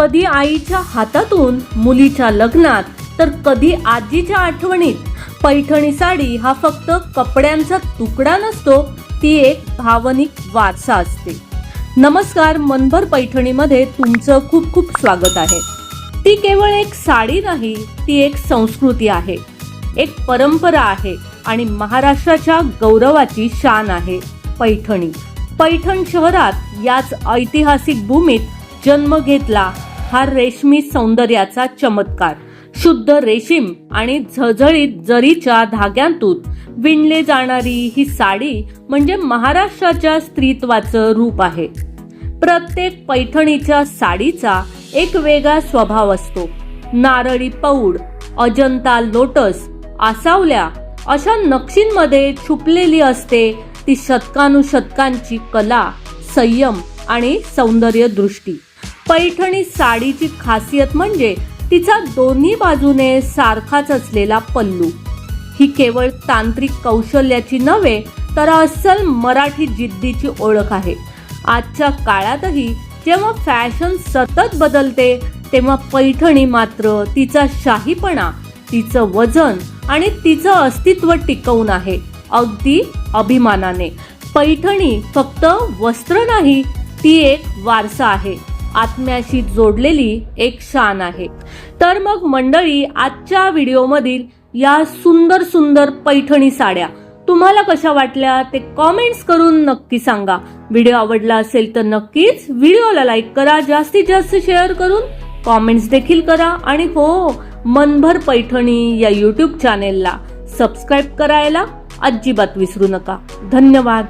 कधी आईच्या हातातून मुलीच्या लग्नात तर कधी आजीच्या आठवणीत. पैठणी साडी हा फक्त कपड्यांचा तुकडा नसतो ती एक भावनिक वारसा असते. नमस्कार मनभर पैठणीमध्ये तुमचं खूप खूप स्वागत आहे. ती केवळ एक साडी नाही ती एक संस्कृती आहे. एक परंपरा आहे आणि महाराष्ट्राच्या गौरवाची शान आहे पैठणी. पैठण शहरात याच ऐतिहासिक भूमीत जन्म घेतला हा रेशमी सौंदर्याचा चमत्कार. शुद्ध रेशीम आणि झळझळीत जरीच्या धाग्यांतून विणले जाणारी ही साडी म्हणजे महाराष्ट्राच्या स्त्रीत्वाचं रूप आहे. प्रत्येक पैठणीच्या साडीचा एक वेगळा स्वभाव असतो. नारळी पौड अजंता लोटस आसावल्या अशा नक्षींमध्ये छुपलेली असते ती शतकानुशतकांची कला संयम आणि सौंदर्य दृष्टी पैठणी साडीची खासियत म्हणजे तिचा दोन्ही बाजूने सारखाच असलेला पल्लू. ही केवळ तांत्रिक कौशल्याची नव्हे तर अस्सल मराठी जिद्दीची ओळख आहे. आजच्या काळातही जेव्हा फॅशन सतत बदलते तेव्हा पैठणी मात्र तिचा शाहीपणा तिचं वजन आणि तिचं अस्तित्व टिकवून आहे अगदी अभिमानाने. पैठणी फक्त वस्त्र नाही ती एक वारसा आहे. आत्म्याशी जोडलेली एक शान आहे. तर मग मंडळी आजच्या व्हिडिओमधील या सुंदर सुंदर पैठणी साड्या तुम्हाला कशा वाटल्या ते कॉमेंट्स करून नक्की सांगा. व्हिडिओ आवडला असेल तर नक्कीच व्हिडिओला लाईक करा जास्तीत जास्त शेअर करून कॉमेंट्स देखील करा आणि हो मनभर पैठणी या युट्यूब चॅनेलला सबस्क्राईब करायला अजिबात विसरू नका. धन्यवाद.